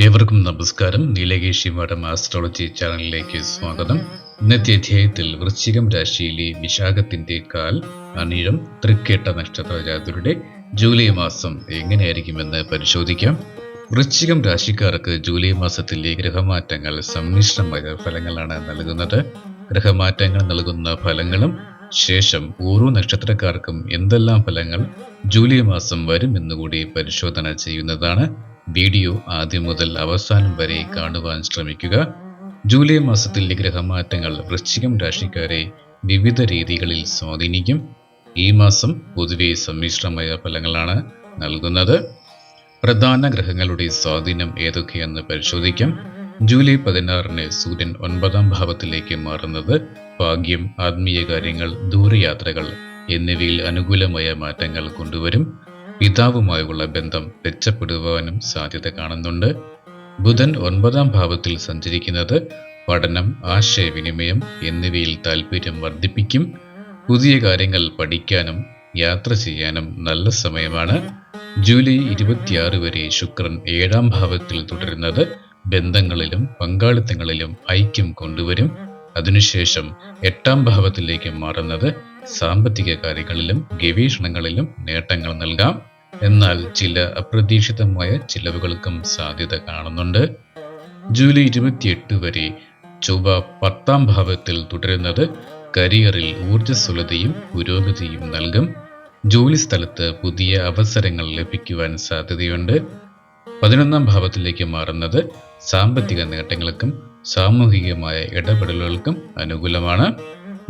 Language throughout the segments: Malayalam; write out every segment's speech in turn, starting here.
ഏവർക്കും നമസ്കാരം. നീലകേശി മഠം ആസ്ട്രോളജി ചാനലിലേക്ക് സ്വാഗതം. ഇന്നത്തെ അധ്യായത്തിൽ വൃശ്ചികം രാശിയിലെ വിശാഖത്തിന്റെ കാൽ അനിഴം തൃക്കേട്ട നക്ഷത്ര ജാതരുടെ ജൂലൈ മാസം എങ്ങനെയായിരിക്കുമെന്ന് പരിശോധിക്കാം. വൃശ്ചികം രാശിക്കാർക്ക് ജൂലൈ മാസത്തിലെ ഗ്രഹമാറ്റങ്ങൾ സമ്മിശ്രമായ ഫലങ്ങളാണ് നൽകുന്നത്. ഗ്രഹമാറ്റങ്ങൾ നൽകുന്ന ഫലങ്ങളും ശേഷം ഓരോ നക്ഷത്രക്കാർക്കും എന്തെല്ലാം ഫലങ്ങൾ ജൂലൈ മാസം വരുമെന്നുകൂടി പരിശോധന ചെയ്യുന്നതാണ്. വീഡിയോ ആദ്യം മുതൽ അവസാനം വരെ കാണുവാൻ ശ്രമിക്കുക. ജൂലൈ മാസത്തിലെ ഗ്രഹമാറ്റങ്ങൾ വൃശ്ചികം രാശിക്കാരെ വിവിധ രീതികളിൽ സ്വാധീനിക്കും. ഈ മാസം പൊതുവെ സമ്മിശ്രമായ ഫലങ്ങളാണ് നൽകുന്നത്. പ്രധാന ഗ്രഹങ്ങളുടെ സ്വാധീനം ഏതൊക്കെയെന്ന് പരിശോധിക്കാം. ജൂലൈ പതിനാറിന് സൂര്യൻ ഒൻപതാം ഭാവത്തിലേക്ക് മാറുന്നത് ഭാഗ്യം ആത്മീയ കാര്യങ്ങൾ ദൂരയാത്രകൾ എന്നിവയിൽ അനുകൂലമായ മാറ്റങ്ങൾ കൊണ്ടുവരും. പിതാവുമായുള്ള ബന്ധം മെച്ചപ്പെടുവാനും സാധ്യത കാണുന്നുണ്ട്. ബുധൻ ഒൻപതാം ഭാവത്തിൽ സഞ്ചരിക്കുന്നത് പഠനം ആശയവിനിമയം എന്നിവയിൽ താല്പര്യം വർദ്ധിപ്പിക്കും. പുതിയ കാര്യങ്ങൾ പഠിക്കാനും യാത്ര ചെയ്യാനും നല്ല സമയമാണ്. ജൂലൈ ഇരുപത്തിയാറ് വരെ ശുക്രൻ ഏഴാം ഭാവത്തിൽ തുടരുന്നത് ബന്ധങ്ങളിലും പങ്കാളിത്തങ്ങളിലും ഐക്യം കൊണ്ടുവരും. അതിനുശേഷം എട്ടാം ഭാവത്തിലേക്ക് മാറുന്നത് സാമ്പത്തിക കാര്യങ്ങളിലും ഗവേഷണങ്ങളിലും നേട്ടങ്ങൾ നൽകാം. എന്നാൽ ചില അപ്രതീക്ഷിതമായ ചിലവുകൾക്കും സാധ്യത കാണുന്നുണ്ട്. ജൂലൈ ഇരുപത്തിയെട്ട് വരെ ചൊവ്വ പത്താം ഭാവത്തിൽ തുടരുന്നത് കരിയറിൽ ഊർജസ്വലതയും പുരോഗതിയും നൽകും. ജോലി സ്ഥലത്ത് പുതിയ അവസരങ്ങൾ ലഭിക്കുവാൻ സാധ്യതയുണ്ട്. പതിനൊന്നാം ഭാവത്തിലേക്ക് മാറുന്നത് സാമ്പത്തിക നേട്ടങ്ങൾക്കും സാമൂഹികമായ ഇടപെടലുകൾക്കും അനുകൂലമാണ്.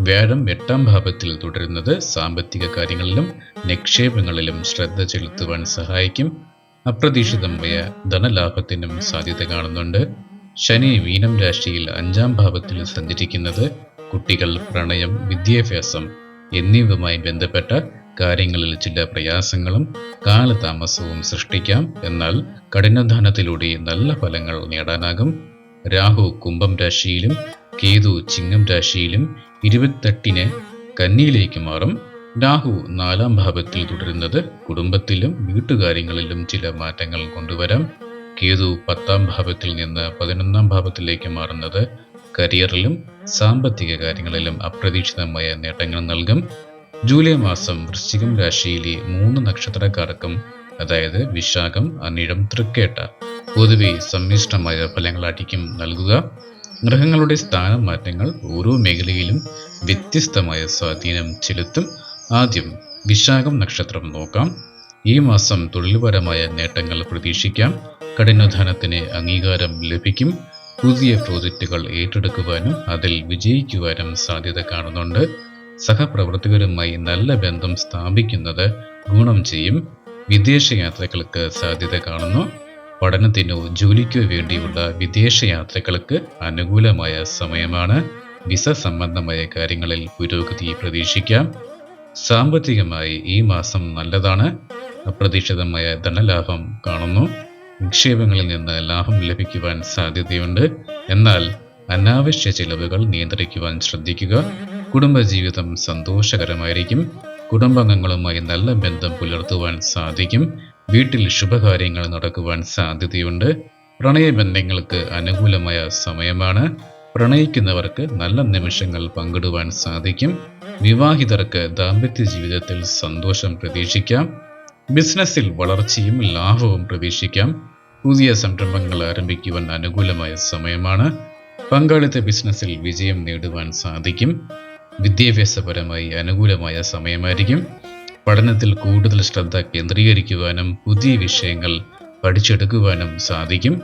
വ്യാഴം എട്ടാം ഭാവത്തിൽ തുടരുന്നത് സാമ്പത്തിക കാര്യങ്ങളിലും നിക്ഷേപങ്ങളിലും ശ്രദ്ധ ചെലുത്തുവാൻ സഹായിക്കും. അപ്രതീക്ഷിതമായ ധനലാഭത്തിനും സാധ്യത കാണുന്നുണ്ട്. ശനി മീനം രാശിയിൽ അഞ്ചാം ഭാവത്തിൽ സഞ്ചരിക്കുന്നത് കുട്ടികൾ പ്രണയം വിദ്യാഭ്യാസം എന്നിവയുമായി ബന്ധപ്പെട്ട കാര്യങ്ങളിൽ ചില പ്രയാസങ്ങളും കാലതാമസവും സൃഷ്ടിക്കാം. എന്നാൽ കഠിനാധ്വാനത്തിലൂടെ നല്ല ഫലങ്ങൾ നേടാനാകും. രാഹു കുംഭം രാശിയിലും കേതു ചിങ്ങം രാശിയിലും ഇരുപത്തെട്ടിന് കന്നിയിലേക്ക് മാറും. രാഹു നാലാം ഭാവത്തിൽ തുടരുന്നത് കുടുംബത്തിലും വീട്ടുകാര്യങ്ങളിലും ചില മാറ്റങ്ങൾ കൊണ്ടുവരാം. കേതു പത്താം ഭാവത്തിൽ നിന്ന് പതിനൊന്നാം ഭാവത്തിലേക്ക് മാറുന്നത് കരിയറിലും സാമ്പത്തിക കാര്യങ്ങളിലും അപ്രതീക്ഷിതമായ നേട്ടങ്ങൾ നൽകും. ജൂലൈ മാസം വൃശ്ചികം രാശിയിലെ മൂന്ന് നക്ഷത്രക്കാർക്കും അതായത് വിശാഖം അനിഴം തൃക്കേട്ട പൊതുവെ സമ്മിശ്രമായ ഫലങ്ങളായിരിക്കും നൽകുക. ഗ്രഹങ്ങളുടെ സ്ഥാനമാറ്റങ്ങൾ ഓരോ മേഖലയിലും വ്യത്യസ്തമായ സ്വാധീനം ചെലുത്തും. ആദ്യം വിശാഖം നക്ഷത്രം നോക്കാം. ഈ മാസം തൊഴിൽപരമായ നേട്ടങ്ങൾ പ്രതീക്ഷിക്കാം. കഠിനാധ്വാനത്തിന് അംഗീകാരം ലഭിക്കും. പുതിയ പ്രോജക്റ്റുകൾ ഏറ്റെടുക്കുവാനും അതിൽ വിജയിക്കുവാനും സാധ്യത കാണുന്നുണ്ട്. സഹപ്രവർത്തകരുമായി നല്ല ബന്ധം സ്ഥാപിക്കുന്നത് ഗുണം ചെയ്യും. വിദേശയാത്രകൾക്ക് സാധ്യത കാണുന്നു. പഠനത്തിനോ ജോലിക്കോ വേണ്ടിയുള്ള വിദേശയാത്രകൾക്ക് അനുകൂലമായ സമയമാണ്. വിസ സംബന്ധമായ കാര്യങ്ങളിൽ പുരോഗതി പ്രതീക്ഷിക്കാം. സാമ്പത്തികമായി ഈ മാസം നല്ലതാണ്. അപ്രതീക്ഷിതമായ ധനലാഭം കാണുന്നു. നിക്ഷേപങ്ങളിൽ നിന്ന് ലാഭം ലഭിക്കുവാൻ സാധ്യതയുണ്ട്. എന്നാൽ അനാവശ്യ ചിലവുകൾ നിയന്ത്രിക്കുവാൻ ശ്രദ്ധിക്കുക. കുടുംബജീവിതം സന്തോഷകരമായിരിക്കും. കുടുംബാംഗങ്ങളുമായി നല്ല ബന്ധം പുലർത്തുവാൻ സാധിക്കും. വീട്ടിൽ ശുഭകാര്യങ്ങൾ നടക്കുവാൻ സാധ്യതയുണ്ട്. പ്രണയബന്ധങ്ങൾക്ക് അനുകൂലമായ സമയമാണ്. പ്രണയിക്കുന്നവർക്ക് നല്ല നിമിഷങ്ങൾ പങ്കിടുവാൻ സാധിക്കും. വിവാഹിതർക്ക് ദാമ്പത്യ ജീവിതത്തിൽ സന്തോഷം പ്രതീക്ഷിക്കാം. ബിസിനസ്സിൽ വളർച്ചയും ലാഭവും പ്രതീക്ഷിക്കാം. പുതിയ സംരംഭങ്ങൾ ആരംഭിക്കുവാൻ അനുകൂലമായ സമയമാണ്. പങ്കാളിത്ത ബിസിനസ്സിൽ വിജയം നേടുവാൻ സാധിക്കും. വിദ്യാഭ്യാസപരമായി അനുകൂലമായ സമയമായിരിക്കും. പഠനത്തിൽ കൂടുതൽ ശ്രദ്ധ കേന്ദ്രീകരിക്കുവാനും പുതിയ വിഷയങ്ങൾ പഠിച്ചെടുക്കുവാനും സാധിക്കും.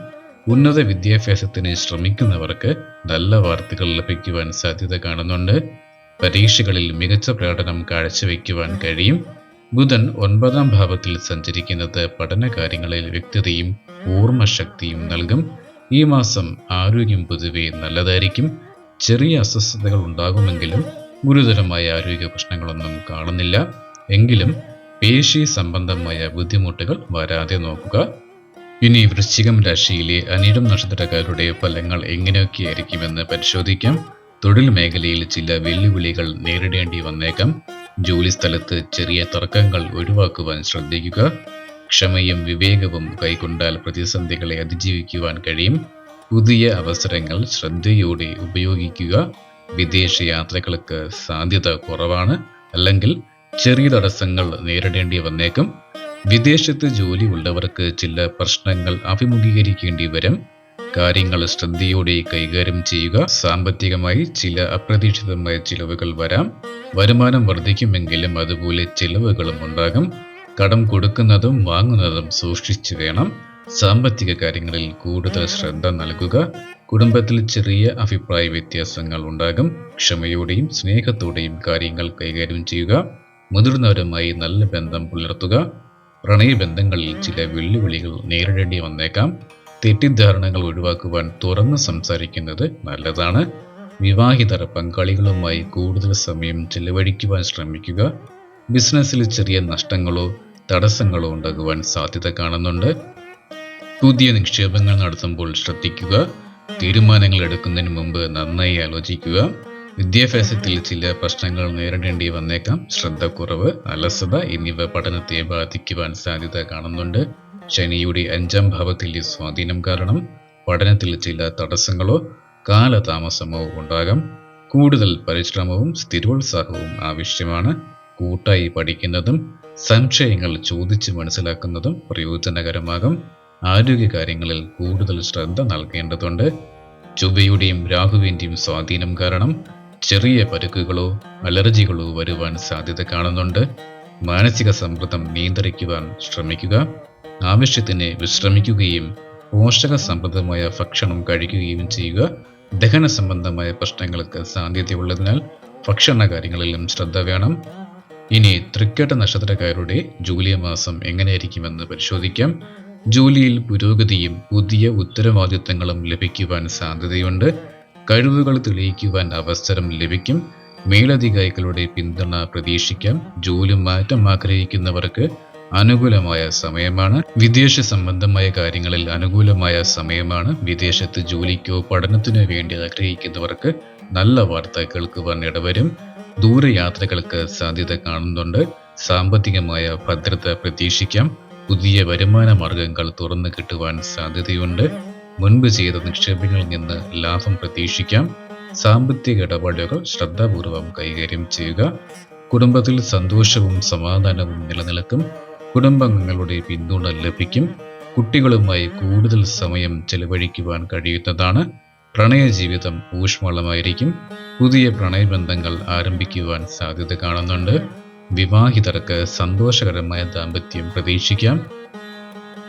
ഉന്നത വിദ്യാഭ്യാസത്തിന് ശ്രമിക്കുന്നവർക്ക് നല്ല വാർത്തകൾ ലഭിക്കുവാൻ സാധ്യത കാണുന്നുണ്ട്. പരീക്ഷകളിൽ മികച്ച പ്രകടനം കാഴ്ചവെക്കുവാൻ കഴിയും. ബുധൻ ഒൻപതാം ഭാവത്തിൽ സഞ്ചരിക്കുന്നത് പഠനകാര്യങ്ങളിൽ വ്യക്തതയും ഓർമ്മശക്തിയും നൽകും. ഈ മാസം ആരോഗ്യം പൊതുവെ നല്ലതായിരിക്കും. ചെറിയ അസ്വസ്ഥതകൾ ഉണ്ടാകുമെങ്കിലും ഗുരുതരമായ ആരോഗ്യ പ്രശ്നങ്ങളൊന്നും കാണുന്നില്ല. എങ്കിലും പേശി സംബന്ധമായ ബുദ്ധിമുട്ടുകൾ വരാതെ നോക്കുക. ഇനി വൃശ്ചികം രാശിയിലെ അനിടം നക്ഷത്രക്കാരുടെ ഫലങ്ങൾ എങ്ങനെയൊക്കെയായിരിക്കുമെന്ന് പരിശോധിക്കാം. തൊഴിൽ മേഖലയിൽ ചില വെല്ലുവിളികൾ നേരിടേണ്ടി വന്നേക്കാം. ജോലി സ്ഥലത്ത് ചെറിയ തർക്കങ്ങൾ ഒഴിവാക്കുവാൻ ശ്രദ്ധിക്കുക. ക്ഷമയും വിവേകവും കൈക്കൊണ്ടാൽ പ്രതിസന്ധികളെ അതിജീവിക്കുവാൻ കഴിയും. പുതിയ അവസരങ്ങൾ ശ്രദ്ധയോടെ ഉപയോഗിക്കുക. വിദേശ യാത്രകൾക്ക് സാധ്യത കുറവാണ്. അല്ലെങ്കിൽ ചെറിയ തടസ്സങ്ങൾ നേരിടേണ്ടി വന്നേക്കും. വിദേശത്ത് ജോലി ഉള്ളവർക്ക് ചില പ്രശ്നങ്ങൾ അഭിമുഖീകരിക്കേണ്ടി വരും. കാര്യങ്ങൾ ശ്രദ്ധയോടെ കൈകാര്യം ചെയ്യുക. സാമ്പത്തികമായി ചില അപ്രതീക്ഷിതമായ ചിലവുകൾ വരാം. വരുമാനം വർദ്ധിക്കുമെങ്കിലും അതുപോലെ ചിലവുകളും ഉണ്ടാകും. കടം കൊടുക്കുന്നതും വാങ്ങുന്നതും സൂക്ഷിച്ചു വേണം. സാമ്പത്തിക കാര്യങ്ങളിൽ കൂടുതൽ ശ്രദ്ധ നൽകുക. കുടുംബത്തിൽ ചെറിയ അഭിപ്രായ വ്യത്യാസങ്ങൾ ഉണ്ടാകും. ക്ഷമയോടെയും സ്നേഹത്തോടെയും കാര്യങ്ങൾ കൈകാര്യം ചെയ്യുക. മുതിർന്നവരുമായി നല്ല ബന്ധം പുലർത്തുക. പ്രണയബന്ധങ്ങളിൽ ചില വെല്ലുവിളികൾ നേരിടേണ്ടി വന്നേക്കാം. തെറ്റിദ്ധാരണകൾ ഒഴിവാക്കുവാൻ തുറന്ന് സംസാരിക്കുന്നത് നല്ലതാണ്. വിവാഹിതർ പങ്കാളികളുമായി കൂടുതൽ സമയം ചെലവഴിക്കുവാൻ ശ്രമിക്കുക. ബിസിനസ്സിൽ ചെറിയ നഷ്ടങ്ങളോ തടസ്സങ്ങളോ ഉണ്ടാകുവാൻ സാധ്യത കാണുന്നുണ്ട്. പുതിയ നിക്ഷേപങ്ങൾ നടത്തുമ്പോൾ ശ്രദ്ധിക്കുക. തീരുമാനങ്ങൾ എടുക്കുന്നതിന് മുമ്പ് നന്നായി ആലോചിക്കുക. വിദ്യാഭ്യാസത്തിൽ ചില പ്രശ്നങ്ങൾ നേരിടേണ്ടി വന്നേക്കാം. ശ്രദ്ധക്കുറവ് അലസത എന്നിവ പഠനത്തെ ബാധിക്കുവാൻ സാധ്യത കാണുന്നുണ്ട്. ശനിയുടെ അഞ്ചാം ഭാവത്തിലെ സ്വാധീനം കാരണം പഠനത്തിൽ ചില തടസ്സങ്ങളോ കാലതാമസമോ ഉണ്ടാകാം. കൂടുതൽ പരിശ്രമവും സ്ഥിരോത്സാഹവും ആവശ്യമാണ്. കൂട്ടായി പഠിക്കുന്നതും സംശയങ്ങൾ ചോദിച്ച് മനസ്സിലാക്കുന്നതും പ്രയോജനകരമാകും. ആരോഗ്യകാര്യങ്ങളിൽ കൂടുതൽ ശ്രദ്ധ നൽകേണ്ടതുണ്ട്. ചൊവ്വയുടെയും രാഹുവിന്റെയും സ്വാധീനം കാരണം ചെറിയ പരുക്കുകളോ അലർജികളോ വരുവാൻ സാധ്യത കാണുന്നുണ്ട്. മാനസിക സമ്മർദ്ദം നിയന്ത്രിക്കുവാൻ ശ്രമിക്കുക. ആവശ്യത്തിന് വിശ്രമിക്കുകയും പോഷക സമൃദ്ധമായ ഭക്ഷണം കഴിക്കുകയും ചെയ്യുക. ദഹന സംബന്ധമായ പ്രശ്നങ്ങൾക്ക് സാധ്യതയുള്ളതിനാൽ ഭക്ഷണ കാര്യങ്ങളിലും ശ്രദ്ധ വേണം. ഇനി തൃക്കേട്ട നക്ഷത്രക്കാരുടെ ജൂലൈ മാസം എങ്ങനെയായിരിക്കുമെന്ന് പരിശോധിക്കാം. ജോലിയിൽ പുരോഗതിയും പുതിയ ഉത്തരവാദിത്തങ്ങളും ലഭിക്കുവാൻ സാധ്യതയുണ്ട്. കഴിവുകൾ തെളിയിക്കുവാൻ അവസരം ലഭിക്കും. മേലധികാരികളുടെ പിന്തുണ പ്രതീക്ഷിക്കാം. ജോലി മാറ്റം ആഗ്രഹിക്കുന്നവർക്ക് അനുകൂലമായ സമയമാണ്. വിദേശ സംബന്ധമായ കാര്യങ്ങളിൽ അനുകൂലമായ സമയമാണ്. വിദേശത്ത് ജോലിക്കോ പഠനത്തിനോ വേണ്ടി ആഗ്രഹിക്കുന്നവർക്ക് നല്ല വാർത്ത കേൾക്കുവാൻ ഇടവരും. ദൂരയാത്രകൾക്ക് സാധ്യത കാണുന്നുണ്ട്. സാമ്പത്തികമായ ഭദ്രത പ്രതീക്ഷിക്കാം. പുതിയ വരുമാന മാർഗങ്ങൾ തുറന്നു കിട്ടുവാൻ സാധ്യതയുണ്ട്. മുൻപ് ചെയ്ത നിക്ഷേപങ്ങളിൽ നിന്ന് ലാഭം പ്രതീക്ഷിക്കാം. സാമ്പത്തിക ഇടപാടുകൾ ശ്രദ്ധാപൂർവം കൈകാര്യം ചെയ്യുക. കുടുംബത്തിൽ സന്തോഷവും സമാധാനവും നിലനിൽക്കും. കുടുംബാംഗങ്ങളുടെ പിന്തുണ ലഭിക്കും. കുട്ടികളുമായി കൂടുതൽ സമയം ചെലവഴിക്കുവാൻ കഴിയുന്നതാണ്. പ്രണയ ജീവിതം ഊഷ്മളമായിരിക്കും. പുതിയ പ്രണയബന്ധങ്ങൾ ആരംഭിക്കുവാൻ സാധ്യത കാണുന്നുണ്ട്. വിവാഹിതർക്ക് സന്തോഷകരമായ ദാമ്പത്യം പ്രതീക്ഷിക്കാം.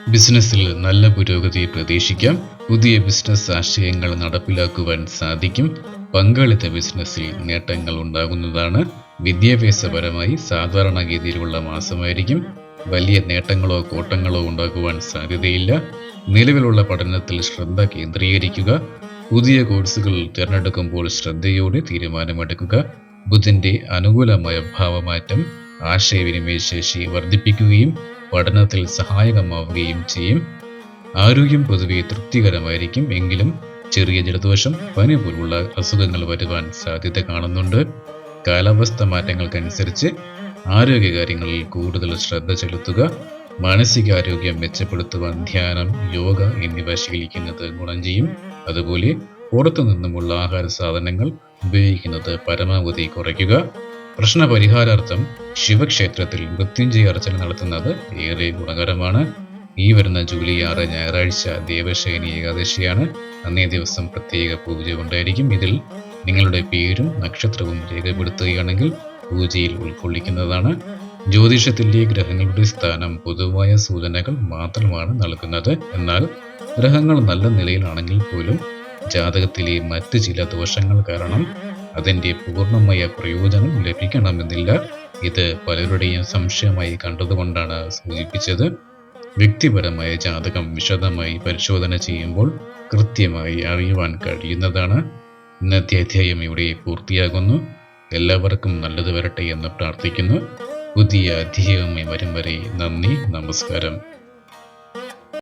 ബിസിനസ്സിൽ നല്ല പുരോഗതി പ്രതീക്ഷിക്കാം. പുതിയ ബിസിനസ് ആശയങ്ങൾ നടപ്പിലാക്കുവാൻ സാധിക്കും. പങ്കാളിത്ത ബിസിനസ്സിൽ നേട്ടങ്ങൾ ഉണ്ടാകുന്നതാണ്. വിദ്യാഭ്യാസപരമായി സാധാരണഗതിയിലുള്ള മാസമായിരിക്കും. വലിയ നേട്ടങ്ങളോ കോട്ടങ്ങളോ ഉണ്ടാകുവാൻ സാധ്യതയില്ല. നിലവിലുള്ള പഠനത്തിൽ ശ്രദ്ധ കേന്ദ്രീകരിക്കുക. പുതിയ കോഴ്സുകൾ തിരഞ്ഞെടുക്കുമ്പോൾ ശ്രദ്ധയോടെ തീരുമാനമെടുക്കുക. ബുധന്റെ അനുകൂലമായ ഭാവമാറ്റം ആശയവിനിമയ ശേഷി വർദ്ധിപ്പിക്കുകയും പഠനത്തിൽ സഹായകമാവുകയും ചെയ്യും. ആരോഗ്യം പൊതുവെ തൃപ്തികരമായിരിക്കും എങ്കിലും ചെറിയ ജലദോഷം പനി പോലുള്ള അസുഖങ്ങൾ വരുവാൻ സാധ്യത കാണുന്നുണ്ട്. കാലാവസ്ഥ മാറ്റങ്ങൾക്കനുസരിച്ച് ആരോഗ്യകാര്യങ്ങളിൽ കൂടുതൽ ശ്രദ്ധ ചെലുത്തുക മാനസികാരോഗ്യം മെച്ചപ്പെടുത്തുവാൻ ധ്യാനം യോഗ എന്നിവ ശീലിക്കുന്നത് ഗുണം ചെയ്യും. അതുപോലെ പുറത്തു നിന്നുമുള്ള ആഹാര സാധനങ്ങൾ ഉപയോഗിക്കുന്നത് പരമാവധി കുറയ്ക്കുക. പ്രശ്നപരിഹാരാർത്ഥം ശിവക്ഷേത്രത്തിൽ മൃത്യുഞ്ജയ അർച്ചന നടത്തുന്നത് ഏറെ ഗുണകരമാണ്. ഈ വരുന്ന ജൂലൈ ആറ് ഞായറാഴ്ച ദേവശയനി ഏകാദശിയാണ്. അന്നേ ദിവസം പ്രത്യേക പൂജ ഉണ്ടായിരിക്കും. ഇതിൽ നിങ്ങളുടെ പേരും നക്ഷത്രവും രേഖപ്പെടുത്തുകയാണെങ്കിൽ പൂജയിൽ ഉൾക്കൊള്ളിക്കുന്നതാണ്. ജ്യോതിഷത്തിലെ ഗ്രഹങ്ങളുടെ സ്ഥാനം പൊതുവായ സൂചനകൾ മാത്രമാണ് നൽകുന്നത്. എന്നാൽ ഗ്രഹങ്ങൾ നല്ല നിലയിലാണെങ്കിൽ പോലും ജാതകത്തിലെ മറ്റ് ചില ദോഷങ്ങൾ കാരണം അതിന്റെ പൂർണമായ പ്രയോജനം ലഭിക്കണമെന്നില്ല. ഇത് പലരുടെയും സംശയമായി കണ്ടതുകൊണ്ടാണ് സൂചിപ്പിച്ചത്. വ്യക്തിപരമായ ജാതകം വിശദമായി പരിശോധന ചെയ്യുമ്പോൾ കൃത്യമായി അറിയുവാൻ കഴിയുന്നതാണ്. ഇന്നത്തെ അധ്യായം ഇവിടെ പൂർത്തിയാകുന്നു. എല്ലാവർക്കും നല്ലത് വരട്ടെ എന്ന് പ്രാർത്ഥിക്കുന്നു. പുതിയ അധ്യായവുമായി വരും വരെ നന്ദി നമസ്കാരം.